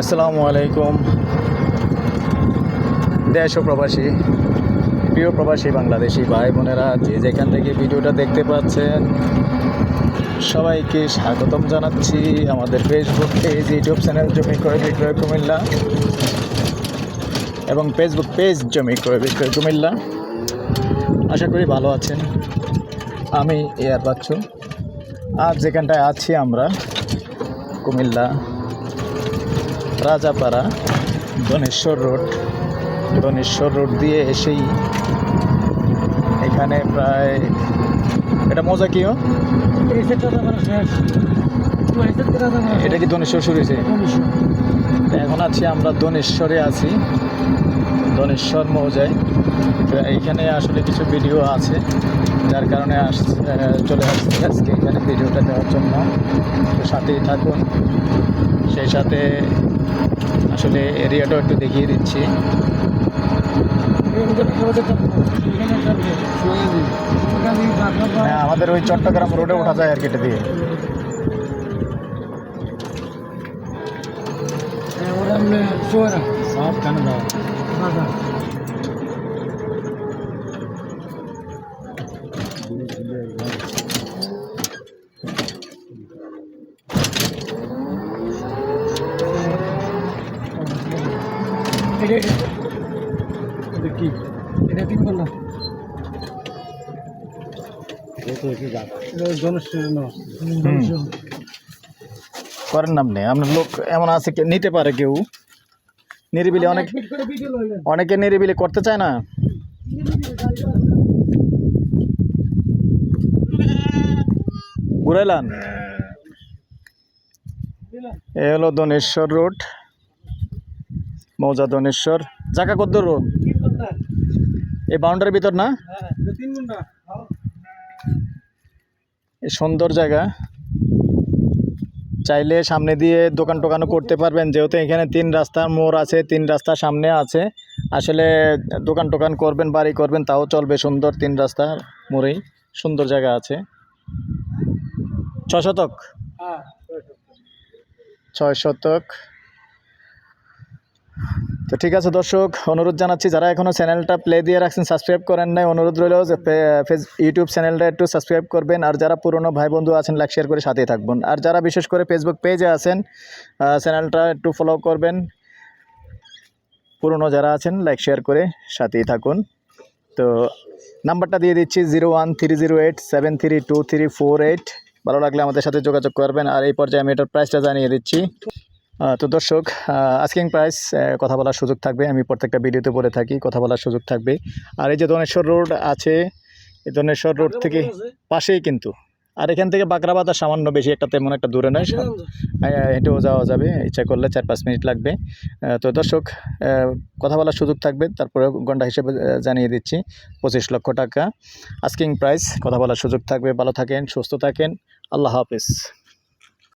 আসসালামু আলাইকুম। দেশ প্রবাসী, প্রিয় প্রবাসী বাংলাদেশি ভাই বোনেরা, যে যেখান থেকে ভিডিওটা দেখতে পাচ্ছেন, সবাইকে স্বাগতম জানাচ্ছি আমাদের ফেসবুক পেজ ইউটিউব চ্যানেল জমি ক্রয় বিক্রয় কুমিল্লা এবং ফেসবুক পেজ জমি ক্রয় বিক্রয় কুমিল্লা। আশা করি ভালো আছেন। আমি এয়ার বাচ্চু। আজ যেখানটায় আছি আমরা, কুমিল্লা। রাজাপাড়া দনেশ্বর রোড। দনেশ্বর রোড দিয়ে এসেই এখানে প্রায়, এটা মজা কিও এটা কি দনেশ্বর শুরু হয়েছে? এখন আছি আমরা দনেশ্বরে আছি দনেশ্বর মৌজায়। তো এইখানে আসলে কিছু ভিডিও আছে, যার কারণে আস চলে আসছি আজকে এখানে ভিডিওটা দেওয়ার জন্য। তো সাথেই থাকুন, সেই সাথে আসলে এরিয়াটাও একটু দেখিয়ে দিচ্ছি। হ্যাঁ আমাদের ওই চট্টগ্রাম রোডে ওঠা যায় আর কেটে দিয়ে। সব কেন দাও কি? এটা কি করেন নাম নেই। আপনার লোক এমন আছে কে নিতে পারে কেউ। নিরিবিলি অনেক অনেকে নিরিবিলি করতে চায় না। ঘুরাইলাম। এ হলো দনেশ্বর রোড। মৌজা দনেশ্বর কত রোড এই বাউন্ডারির ভিতর না? এই সুন্দর জায়গা। চাইলে সামনে দিয়ে দোকান টোকানও করতে পারবেন যেহেতু এখানে তিন রাস্তার মোড় আছে তিন রাস্তা সামনে আছে। আসলে দোকান টোকান করবেন বাড়ি করবেন তাও চলবে সুন্দর তিন রাস্তার মোড়েই। সুন্দর জায়গা আছে। ছ শতক। ছয় শতক। তো ঠিক আছে দর্শক, অনুরোধ জানাচ্ছি, যারা এখনও চ্যানেলটা প্লে দিয়ে রাখছেন সাবস্ক্রাইব করেন নাই, অনুরোধ রইল যে ইউটিউব চ্যানেলটা একটু সাবস্ক্রাইব করবেন, আর যারা পুরনো ভাই বন্ধু আছেন লাইক শেয়ার করে সাথেই থাকবেন। আর যারা বিশেষ করে ফেসবুক পেজে আছেন চ্যানেলটা একটু ফলো করবেন, পুরনো যারা আছেন লাইক শেয়ার করে সাথেই থাকুন। তো নাম্বারটা দিয়ে দিচ্ছি, zero one three zero eight seven three two three four eight. ভালো লাগলে আমাদের সাথে যোগাযোগ করবেন, আর এই পর্যায়ে আমি এটার প্রাইসটা জানিয়ে দিচ্ছি। তো দর্শক আস্কিং প্রাইস কথা বলার সুযোগ থাকবে। আমি প্রত্যেকটা ভিডিওতে বলে থাকি কথা বলার সুযোগ থাকবে। আর এই যে দনেশ্বর রোড আছে এই দনেশ্বর রোড থেকে পাশেই কিন্তু। আর এখান থেকে আর সামান্য বেশি একটা তেমন একটা দূরে নয় হেঁটেও যাওয়া যাবে ইচ্ছা করলে চার পাঁচ মিনিট লাগবে। তো দর্শক কথা বলার সুযোগ থাকবে তারপরে ঘণ্টা হিসেবে জানিয়ে দিচ্ছি পঁচিশ লক্ষ টাকা। আস্কিং প্রাইস কথা বলার সুযোগ থাকবে। ভালো থাকেন সুস্থ থাকেন। আল্লাহ হাফিজ।